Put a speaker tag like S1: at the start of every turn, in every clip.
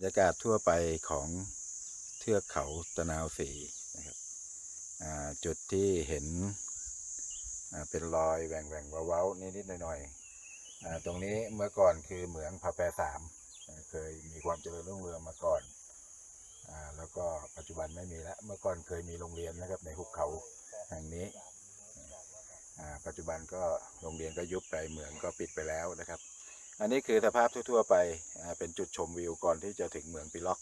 S1: บรรยากาศทั่วไปของเทือกเขาตะนาวสีนะครับจุดที่เห็นเป็นรอยแหว่งแหว่งเว้าๆนิดๆหน่อยๆตรงนี้เมื่อก่อนคือเหมืองผาแปรสามเคยมีความเจริญรุ่งเรืองมาก่อนอแล้วก็ปัจจุบันไม่มีแล้วเมื่อก่อนเคยมีโรงเรียนนะครับในหุบเขาแห่งนี้ปัจจุบันก็โรงเรียนก็ยุบไปเหมืองก็ปิดไปแล้วนะครับ อันนี้คือสภาพทั่วๆไปเป็นจุดชมวิวก่อนที่จะถึงเมืองปิล็อก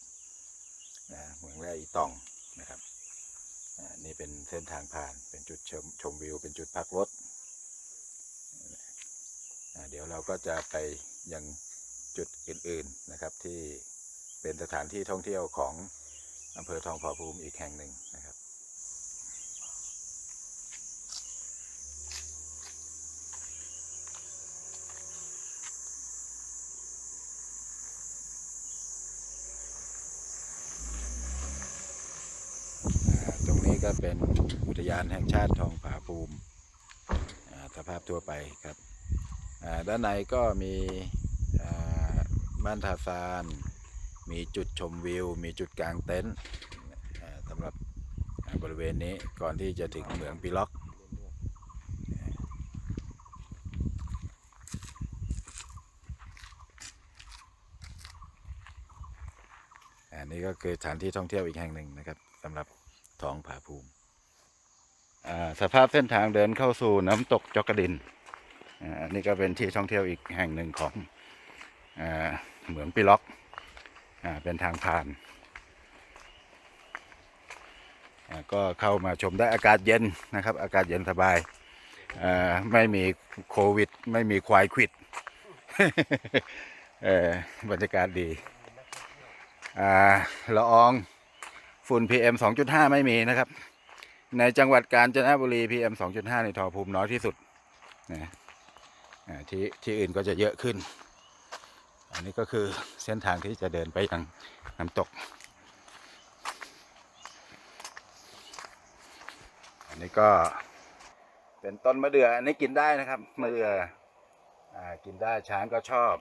S1: นะเมืองแร่อีตองนะครับนี่เป็นเส้นทางผ่านเป็นจุดชมชมวิว เป็นจุดพักรถเดี๋ยวเราก็จะไปยังจุดอื่นๆนะครับที่เป็นสถานที่ท่องเที่ยวของอำเภอทองผาภูมิอีกแห่งหนึ่งนะครับ อ่าตรงนี้ ก็เป็นอุทยานแห่งชาติทองผาภูมิสภาพทั่วไปครับด้านในก็มีอ่าบ้านทาซาน มีจุดชมวิว มีจุดกลางเต็นท์สำหรับบริเวณนี้ก่อนที่จะถึงเหมืองปีล็อกอันนี้ก็คือสถานที่ท่องเที่ยวอีกแห่งหนึ่งนะครับสำหรับ ท้องผาภูมิสภาพเส้นทางเดินเข้าสู่น้ำตกจอกระดินอันนี้ก็เป็นที่ท่องเที่ยวอีกแห่งหนึ่งของเหมืองปีล็อกอเป็นทางผ่านก็เข้ามาชมได้อากาศเย็นนะครับ อากาศเย็นสบายไม่มีโควิด ไม่มีควายควิดบรรยากาศดีละออง ฝุ่น PM 2.5 ไม่มีนะครับ ในจังหวัดกาญจนบุรี PM 2.5 ในทอภูมิน้อยที่สุดนะที่ที่อื่นก็จะเยอะขึ้น อันนี้ก็คือเส้นทางที่จะเดินไปยังน้ำตก อันนี้ก็เป็นต้นมะเดื่ออันนี้กินได้นะครับมะเดื่ออ่ากินได้ช้างก็ชอบ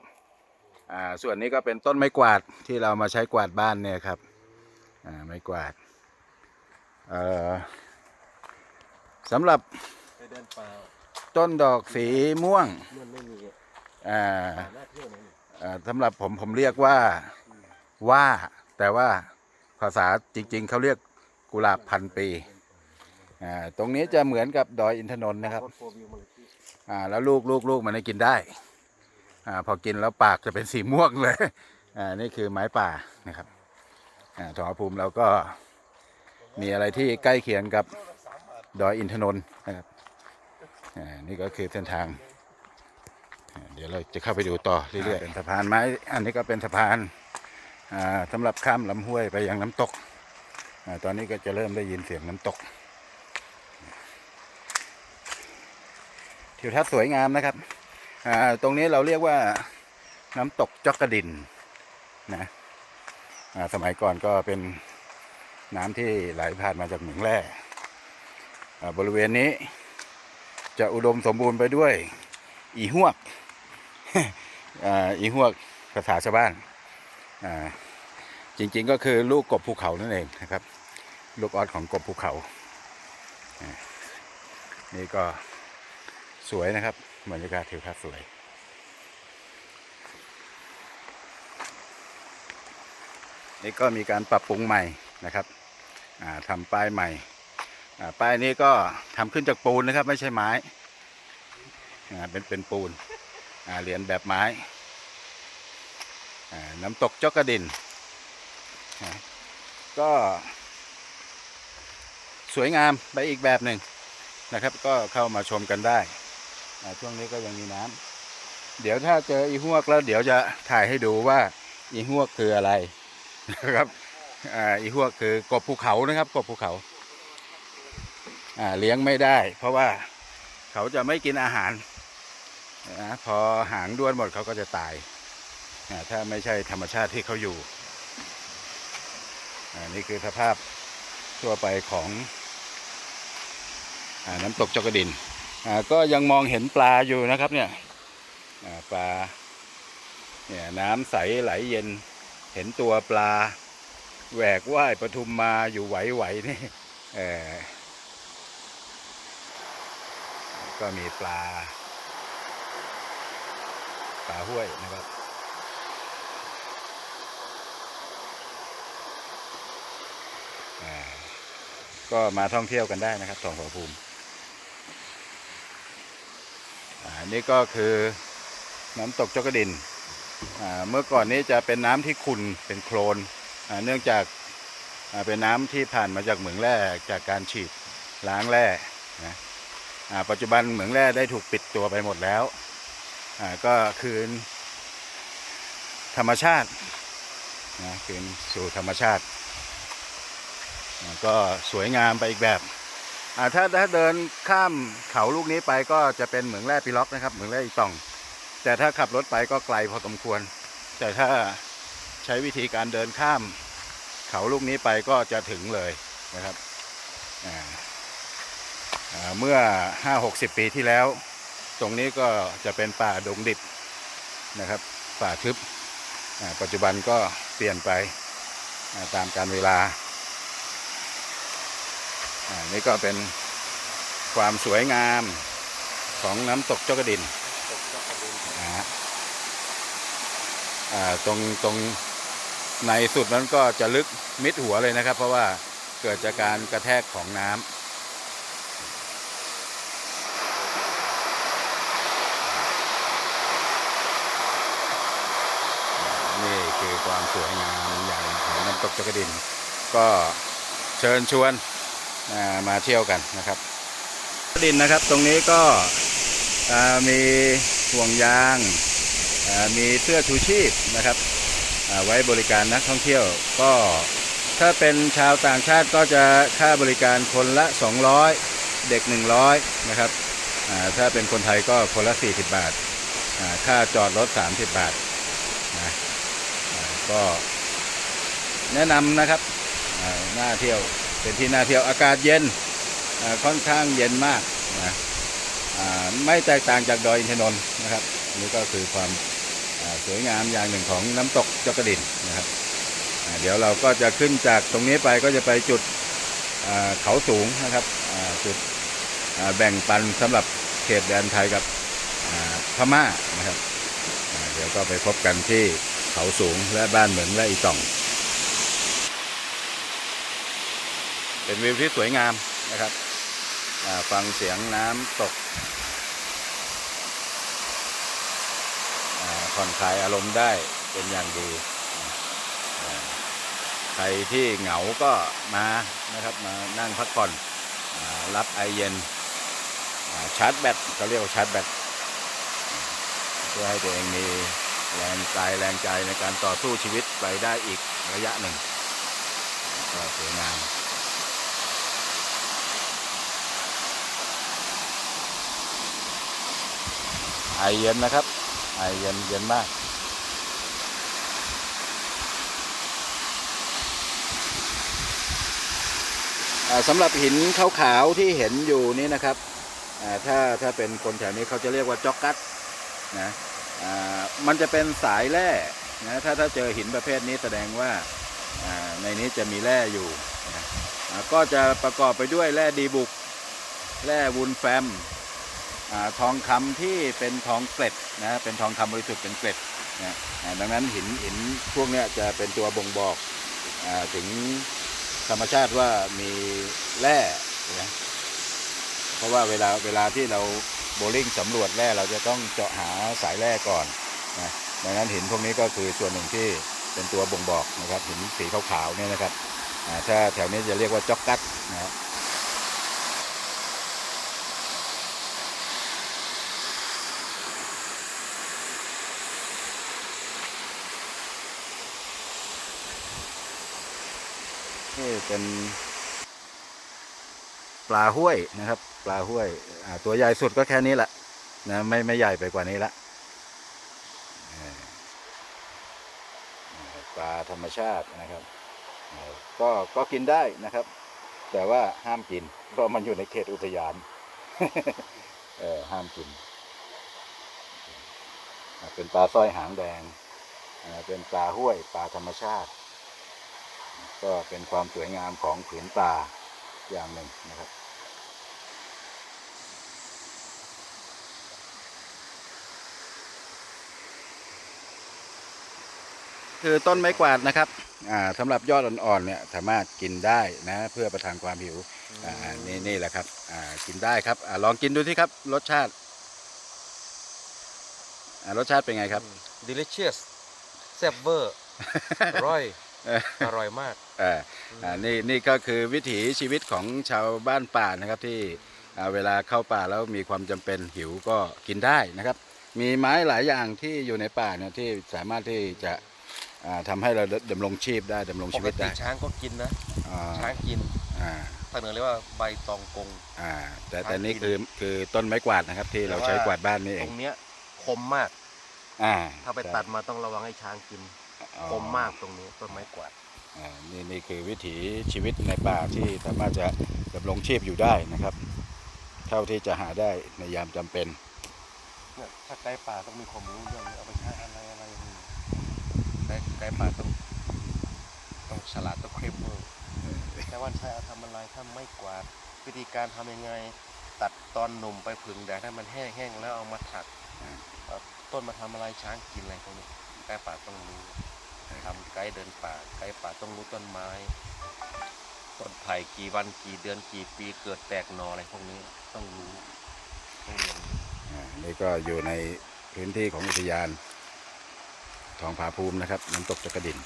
S1: อส่วนนี้ก็เป็นต้นไม้กวาดที่เรามาใช้กวาดบ้านเนี่ยครับ ม้กวาดสำหรับต้นดอกสีม่วงสำหรับผมผมเรียกว่าว่า แต่ว่าภาษาจริง ๆเขาเรียกกุหลาบพันปีตรงนี้จะเหมือนกับดอยอินทนนท์นะครับแล้วลูกลูกลูกมันได้กินได้อพอกินแล้วปากจะเป็นสีม่วงเลย นี่คือไม้ป่านะครับ อ่อภูมิเราก็มีอะไรที่ใกล้เคียงกับดอยอินทนนท์นะครับนี่ก็คือเส้นทาง เดี๋ยวเราจะเข้าไปดูต่อเรื่อยๆเป็นสะพานไม้ อันนี้ก็เป็นสะพานสำหรับข้ามลำห้วยไปยังน้ำตกอตอนนี้ก็จะเริ่มได้ยินเสียงน้ำตกทิวทัศน์สวยงามนะครับตรงนี้เราเรียกว่าน้ำตกจอกกระดินนะ สมัยก่อนก็เป็นน้ำที่ไหลผ่านมาจากเหมืองแร่บริเวณนี้จะอุดมสมบูรณ์ไปด้วย อีหวกอีหวกภาษาชาวบ้านจริงๆก็คือลูกกบภูเขานั่นเองนะครับ ลูกออดของกบภูเขาอ่านี่ก็สวยนะครับบรรยากาศทิวทัศน์สวย นี่ก็มีการปรับปรุงใหม่นะครับอ่าทำป้ายใหม่ป้ายนี้ก็ทำขึ้นจากปูนนะครับ ไม่ใช่ไม้เป็นเป็นปูนเหรียญแบบไม้น้ำตกจอกกระดินอ่าก็สวยงามไปอีกแบบหนึ่งนะครับ ก็เข้ามาชมกันได้ ช่วงนี้ก็ยังมีน้ำเดี๋ยวถ้าเจออีหวกแล้วเดี๋ยวจะถ่ายให้ดูว่าอีหวกคืออะไร นะครับอ่าอีหัวคือกบภูเขานะครับกบภูเขาอ่าเลี้ยงไม่ได้ เพราะว่าเขาจะไม่กินอาหารนะพอหางด้วนหมดเขาก็จะตายถ้าไม่ใช่ธรรมชาติที่เขาอยู่อ่านี่คือสภาพทั่วไปของอน้ำตกจกกดินก็ยังมองเห็นปลาอยู่นะครับเนี่ยปลาเนี่ยน้ำใสไหลเย็น เห็นตัวปลาแหวกว่ายปทุมมาอยู่ไหวๆนี่เออก็มีปลา ปลาห้วยนะครับ ก็มาท่องเที่ยวกันได้นะครับทองผาภูมิอ่านี่ก็คือน้ำตกจกระดิน เมื่อก่อนนี้จะเป็นน้ำที่ขุ่นเป็นโคลนเนื่องจากเป็นน้ำที่ผ่านมาจากเหมืองแร่จากการฉีดล้างแร่นะปัจจุบันเหมืองแร่ได้ถูกปิดตัวไปหมดแล้ว ก็คืนธรรมชาตินะคืนสู่ธรรมชาติ ก็สวยงามไปอีกแบบถ้าถ้าเดินข้ามเขาลูกนี้ไปก็จะเป็นเหมืองแร่ปีล็อกนะครับเหมืองแร่อีต่อง แต่ถ้าขับรถไปก็ไกลพอสมควร แต่ถ้าใช้วิธีการเดินข้ามเขาลูกนี้ไปก็จะถึงเลยนะครับเมื่อห้าหกสิบปีที่แล้ว ตรงนี้ก็จะเป็นป่าดงดิบนะครับ ป่าทึบปัจจุบันก็เปลี่ยนไปตามการเวลาอ่านี่ก็เป็นความสวยงามของน้ำตกเจ้ากระดิน
S2: นะ
S1: ฮะตรงตรงในสุดนั้นก็จะลึกมิดหัวเลยนะครับ เพราะว่าเกิดจากการกระแทกของน้ำนี่คือความสวยงามอย่างของน้ำตกจ้ากรดิน ก็เชิญชวนอ่ามาเที่ยวกันนะครับดินนะครับ ตรงนี้ก็มี ห่วงยาง มีเสื้อชูชีพนะครับไว้บริการนักท่องเที่ยว ก็ถ้าเป็นชาวต่างชาติก็จะค่าบริการคนละ 200 เด็ก 100 นะครับถ้าเป็นคนไทยก็คนละ 40 บาทอ่าค่าจอดรถ 30 บาทนะอ่าก็แนะนำนะครับน่าเที่ยวเป็นที่น่าเที่ยวอากาศเย็นค่อนข้างเย็นมากนะ ไม่แตกต่างจากดอยอินทนนท์นะครับนี่ก็คือความสวยงามอย่างหนึ่งของน้ำตกจกกระดินนะครับเดี๋ยวเราก็จะขึ้นจากตรงนี้ไปก็จะไปจุดเขาสูงนะครับจุดแบ่งปันสำหรับเขตแดนไทยกับพม่านะครับเดี๋ยวก็ไปพบกันที่เขาสูงและบ้านเหมืองและอีต่อง เป็นวิวที่สวยงามนะครับ ฟังเสียงน้ำตกผ่อนคลายอารมณ์ได้เป็นอย่างดี ใครที่เหงาก็มานะครับมานั่งพักผ่อนรับไอเย็นชาร์จแบตเขาเรียกว่าชาร์จแบตเพื่อให้ตัวเองมีแรงกายแรงใจในการต่อสู้ชีวิตไปได้อีกระยะหนึ่งก็สวยงาม ไอเย็นนะครับ ไอเย็นเย็นมากสำหรับหินขาวๆที่เห็นอยู่นี่นะครับถ้าถ้าเป็นคนแถวนี้เขาจะเรียกว่าจ็อกกัตนะมันจะเป็นสายแร่นะถ้าถ้าเจอหินประเภทนี้แสดงว่าในนี้จะมีแร่อยู่นะก็จะประกอบไปด้วยแร่ดีบุก แร่วูลแฟม ทองคำที่เป็นทองเกล็ดนะเป็นทองคำบริสุทธิ์เป็นเกล็ดนะอ่าดังนั้นหินหินพวกนี้จะเป็นตัวบ่งบอกอถึงธรรมชาติว่ามีแร่นะเพราะว่าเวลาเวลาที่เราโบลิ่งสำรวจแร่เราจะต้องเจาะหาสายแร่ก่อนนะดังนั้นหินพวกนี้ก็คือส่วนหนึ่งที่เป็นตัวบ่งบอกนะครับหินสีขาวๆเนี่ยนะครับถ้าแถวนี้จะเรียกว่าจ็อกกัตนะครับ นี่เป็น ปลาห้วยนะครับ ปลาห้วยตัวใหญ่สุดก็แค่นี้แหละนะไม่ไม่ใหญ่ไปกว่านี้ละปลาธรรมชาตินะครับ ก็ก็กินได้นะครับ แต่ว่าห้ามกิน เพราะมันอยู่ในเขตอุทยานเออห้ามกิน เป็นปลาสร้อยหางแดง เป็นปลาห้วย ปลาธรรมชาติ ก็เป็นความสวยงามของผืนป่าอย่างหนึ่งนะครับ คือต้นไม้กวาดนะครับอ่าสำหรับยอดอ่อนๆเนี่ยสามารถกินได้นะเพื่อประทังความหิวอ่านี่นี่แหละครับอ่ากินได้ครับอาลองกินดูสิครับรสชาติอ่ารสชาติเป็นไงครับ
S2: delicious แซ่บเวอร์อร่อย
S1: เออ
S2: อร่อยมาก
S1: เอ่าอ่านี่นี่ก็คือวิถีชีวิตของชาวบ้านป่านะครับที่อ่าเวลาเข้าป่าแล้วมีความจำเป็นหิวก็กินได้นะครับ มีไม้หลายอย่างที่อยู่ในป่าเนี่ยที่สามารถที่จะอ่าทำให้เราดำรงชีพได้ดำรง
S2: ป
S1: ชี
S2: ก
S1: วิต
S2: ติ
S1: ได้
S2: ช้างก็กินนะ
S1: อ่า
S2: ช้างกิน
S1: อ่า
S2: ทางเหนือเรียกว่าใบตองกง
S1: อ่าแต่
S2: ช้าง
S1: แต่นี่
S2: กิน
S1: คือคือต้นไม้กวาดนะครับที่เรา
S2: แต่ว่า
S1: ใช้กวาดบ้านนี่เอ
S2: ต
S1: ง
S2: รงเนี้ยคมมาก
S1: อ่า
S2: ถ้าไป
S1: ใช่
S2: ตัดมาต้องระวังให้ช้างกิน
S1: อ๋อ
S2: คมมากตรงนี้ต้นไม้กวาด
S1: อ่านี่นี่คือวิถีชีวิตในป่าที่สามารถจะดำรงชีพอยู่ได้นะครับ เท่าที่จะหาได้ในยามจำเป็น
S2: เนี่ยถ้าไก่ป่าต้องมีความรู้เรื่องนี้เอาไปใช้อะไรอะไรอย่างนี้ไก่ไก่ป่าต้องต้องฉลาดต้องเข้มเวอร์แต่ว่าใช้เอาทำอะไรถ้าไม่กวาดวิธีการทำยังไง ตัดตอนหนุ่มไปผึ่งแดดให้มันแห้งๆแล้วเอามาถัก
S1: อ่า
S2: เอาต้นมาทำอะไรช้างกินอะไรพวกนี้ไก่ป่าต้องรู้ ทำไกด์เดินป่าไก่ป่าต้องรู้ต้นไม้ ต้นไผ่กี่วันกี่เดือนกี่ปีเกิดแตกหนออะไรพวกนี้ต้องรู้ต้องเรียน
S1: อ่านี่ก็อยู่ในพื้นที่ของอุทยานทองผาภูมินะครับน้ำตกจักรดิน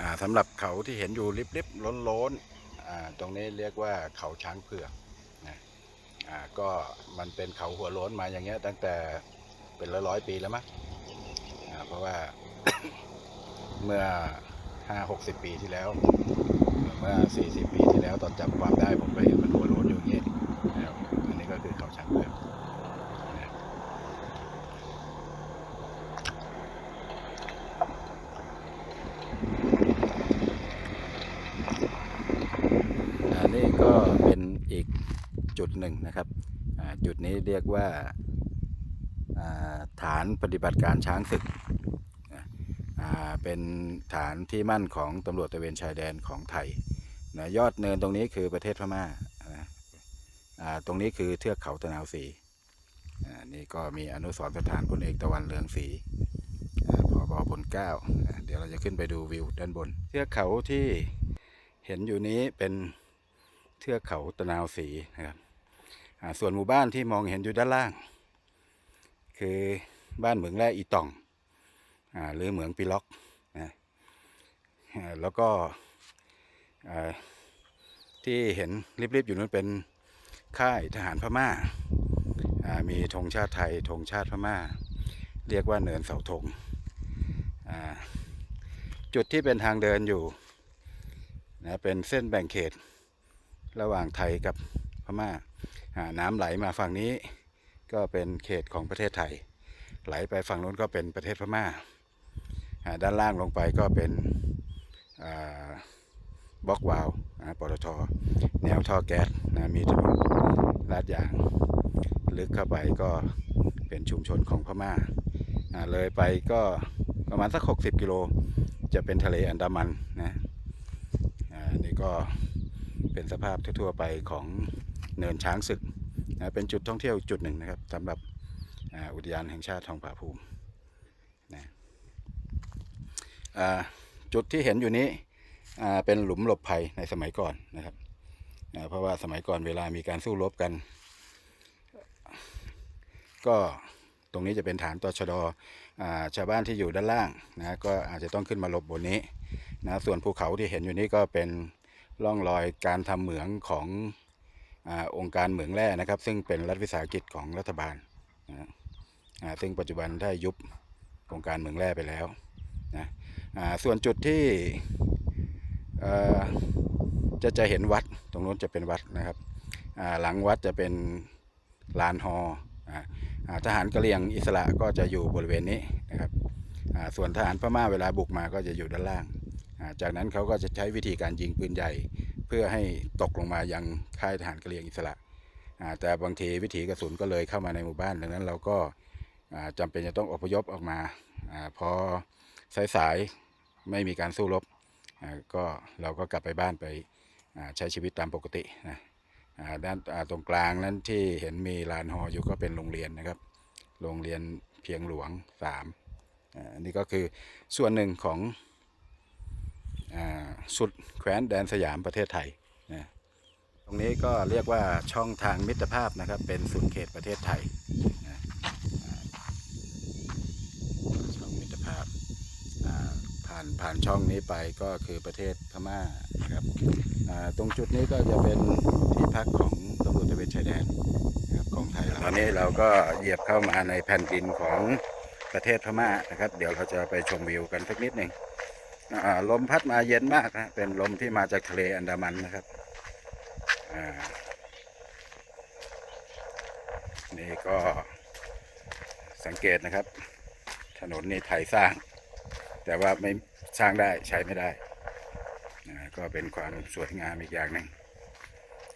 S1: อ่าสำหรับเขาที่เห็นอยู่ริบๆล้นล้นๆอ่าตรงนี้เรียกว่าเขาช้างเผือกนะอ่าก็มันเป็นเขาหัวโล้นมาอย่างเงี้ยตั้งแต่เป็นร้อยร้อยๆปีแล้วมั้งอ่าเพราะว่า เมื่อห้าหกสิบปีที่แล้ว เมื่อสี่สิบปีที่แล้วตอนจำความได้ผมก็เห็นมันหัวโล้นอยู่อย่างนี้นะครับอันนี้ก็คือเขาช้างเผือกอันนี้ก็เป็นอีกจุดหนึ่งนะครับ จุดนี้เรียกว่าาฐานปฏิบัติการช้างศึก เป็นฐานที่มั่นของตำรวจตะเวนชายแดนของไทยนะยอดเนินตรงนี้คือประเทศพม่านะตรงนี้คือเทือกเขาตะนาวศรีนี่ก็มีอนุสรณ์สถานพลเอกตะวันเลืองศรีอ่าพบพลเก้าเดี๋ยวเราจะขึ้นไปดูวิวด้านบน เทือกเขาที่เห็นอยู่นี้เป็นเทือกเขาตะนาวศรีนะครับส่วนหมู่บ้านที่มองเห็นอยู่ด้านล่าง คือบ้านเหมืองแร่อีต่อง หรือเหมืองปีล็อกนะแล้วก็ที่เห็นริบๆอยู่นั้นเป็นค่ายทหารพม่าอ่า มีธงชาติไทยธงชาติพม่า เรียกว่าเนินเสาธง จุดที่เป็นทางเดินอยู่นะเป็นเส้นแบ่งเขตระหว่างไทยกับพม่าอ่าน้ำไหลมาฝั่งนี้ก็เป็นเขตของประเทศไทย ไหลไปฝั่งนู้นก็เป็นประเทศพมา่า ด้านล่างลงไปก็เป็นบล็อกวาลวปตทแนวท่อแก๊สนะมีถนนลาดยาง ลึกเข้าไปก็เป็นชุมชนของพม่าอ่าเลยไปก็ประมาณสัก 60 กิโล จะเป็นทะเลอันดามันนะอ่านี่ก็เป็นสภาพทั่วๆไปของเนินช้างศึกนะเป็นจุดท่องเที่ยวจุดหนึ่งนะครับสำหรับอุทยานแห่งชาติทองผาภูมินะอ่า จุดที่เห็นอยู่นี้เป็นหลุมหลบภัยในสมัยก่อนนะครับเพราะว่าสมัยก่อนเวลามีการสู้รบกัน ก็ตรงนี้จะเป็นฐานตชดชาวบ้านที่อยู่ด้านล่างนะก็อาจจะต้องขึ้นมาหลบบนนี้นะส่วนภูเขาที่เห็นอยู่นี้ก็เป็นร่องรอยการทำเหมืองของอองค์การเหมืองแร่นะครับ ซึ่งเป็นรัฐวิสาหกิจของรัฐบาลนะซึ่งปัจจุบันได้ยุบองค์การเหมืองแร่ไปแล้วนะ ส่วนจุดที่จะจะเห็นวัดตรงนู้นจะเป็นวัดนะครับหลังวัดจะเป็นลานฮอทหารกะเหรี่ยงอิสระก็จะอยู่บริเวณนี้นะครับส่วนทหารพม่าเวลาบุกมาก็จะอยู่ด้านล่าง จากนั้นเขาก็จะใช้วิธีการยิงปืนใหญ่ เพื่อให้ตกลงมายังค่ายทหารกะเหรี่ยงอิสระแต่บางทีวิถีกระสุนก็เลยเข้ามาในหมู่บ้านดังนั้นเราก็อ่าจำเป็นจะต้องอพยพออกมาอาพอ สายๆไม่มีการสู้รบก็เราก็กลับไปบ้านไปใช้ชีวิตตามปกตินะด้านตรงกลางนั้นที่เห็นมีลานหออยู่ก็เป็นโรงเรียนนะครับ โรงเรียนเพียงหลวงสามอ่าอันนี้ก็คือส่วนหนึ่งของอสุดแคว้นแดนสยามประเทศไทยนะตรงนี้ก็เรียกว่าช่องทางมิตรภาพนะครับเป็นสุดเขตประเทศไทยนะอ่าช่องมิตรภาพอ่าผ่านผ่านช่องนี้ไปก็คือประเทศพม่านะครับตรงจุดนี้ก็จะเป็นที่พักของตำรวจตะเวนชายแดนนะครับของไทยตอนนี้เราก็เหยียบเข้ามาในแผ่นดินของประเทศพม่านะครับ เดี๋ยวเราจะไปชมวิวกันสักนิดหนึ่งลมพัดมาเย็นมากนะเป็นลมที่มาจากทะเลอันดามันนะครับนี่ก็สังเกตนะครับ ถนนนี่ไทยสร้าง แต่ว่าไม่ สร้างได้ใช้ไม่ได้ก็เป็นความสวยงามอีกอย่างหนึ่ง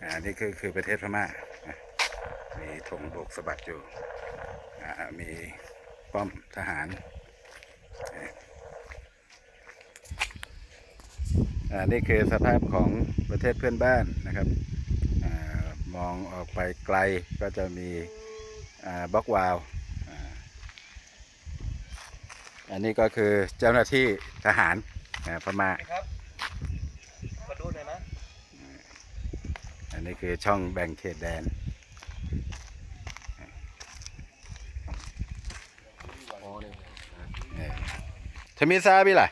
S1: อ่านี่คือคือประเทศพม่ามีธงโบกสะบัดอยู่มีป้อมทหารอ่านี่คือสภาพของประเทศเพื่อนบ้านนะครับอมองออกไปไกลก็จะมีบล็อกวาว อันนี้ก็คือเจ้าหน้าที่ทหารอ่าพม่า
S3: ครับมาดูหน่อยนะ
S1: อันนี้คือช่องแบ่งเขตแดน
S3: โอ้เนี่ย
S1: เออทมิซาบิล่ะ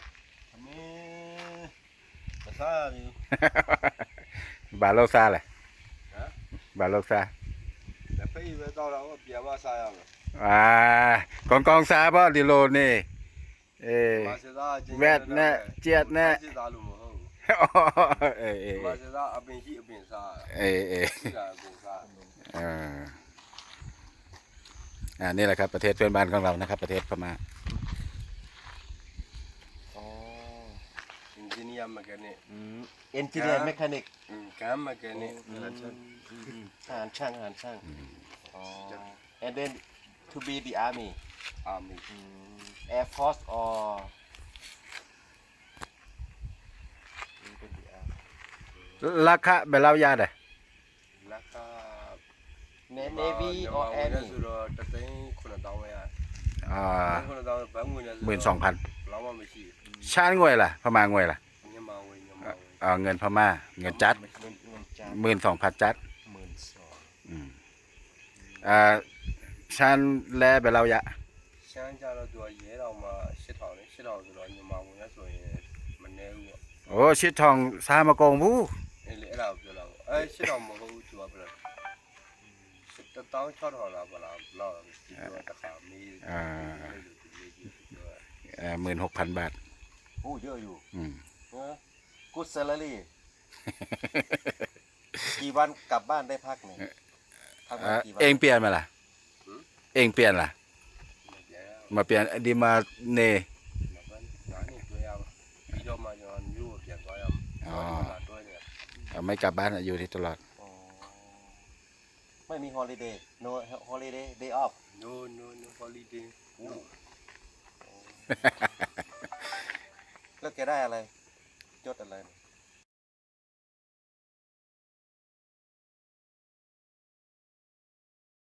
S3: อันนี้ภาษาอยู่
S1: บาโล เออแวดแน่เจียดแน่เออเอ้อเออเอออ่านี่แหละครับประเทศเพื่อนบ้านของเรานะครับ ประเทศพม่า
S3: อินจิเนียร์มากน
S2: เนี่ยเอนจิเนียร์แมคานิก
S3: กามมากัน
S2: เนี่ยงานช่างงานช่าง and then to be the army
S3: Army
S2: Air Force or
S1: ราคาแบลายบเรา
S3: คา
S2: ได้
S3: Laka Navy or
S2: Army
S1: หมื่นสองพันชาติงวยล่ะพม่างวยล่ะเงินพม่า เงินจัดหมื่นสองพันจัด
S2: อ่า
S1: ชาติแลแบบเรายะ
S3: ရှမ်းကြတော့သူကရဲတော်မှာ8000နဲ့8000ဆိုတော့မြန်မာဝင်လဲဆိုရင်မနေဘူးပေါ့
S1: โอ้ชิดทองซามากงบู
S3: အဲ့လေအဲ့ဒါကိုပြောလာပေါ့အဲ8000မဟုတ်ဘူးသူကပြော16000လားဗလားဘလောက်ဒီတော့တစ်ခါမေး
S1: อ่า
S3: လို့ဒီလေးကြီးပြောတာ
S1: เอ่อหมื่นหกพันบาท
S2: โอ้เยอะอยู่
S1: อืม
S2: เออ good salary กี่วันกลับบ้านได้พักหนึ่งพัก
S1: อ่า
S2: มากี่วัน
S1: เองเปลี่ยนมาล่ะ เองเปลี่ยนล่ะ ม
S3: mapian di ma
S1: ne อ๋อไม่กลับบ้านอยู่ที่ตลอด
S2: ไม่มีฮอลิเดย์ no holiday day off
S3: no no no holiday
S2: แล้วแกได้อะไร จดอะไร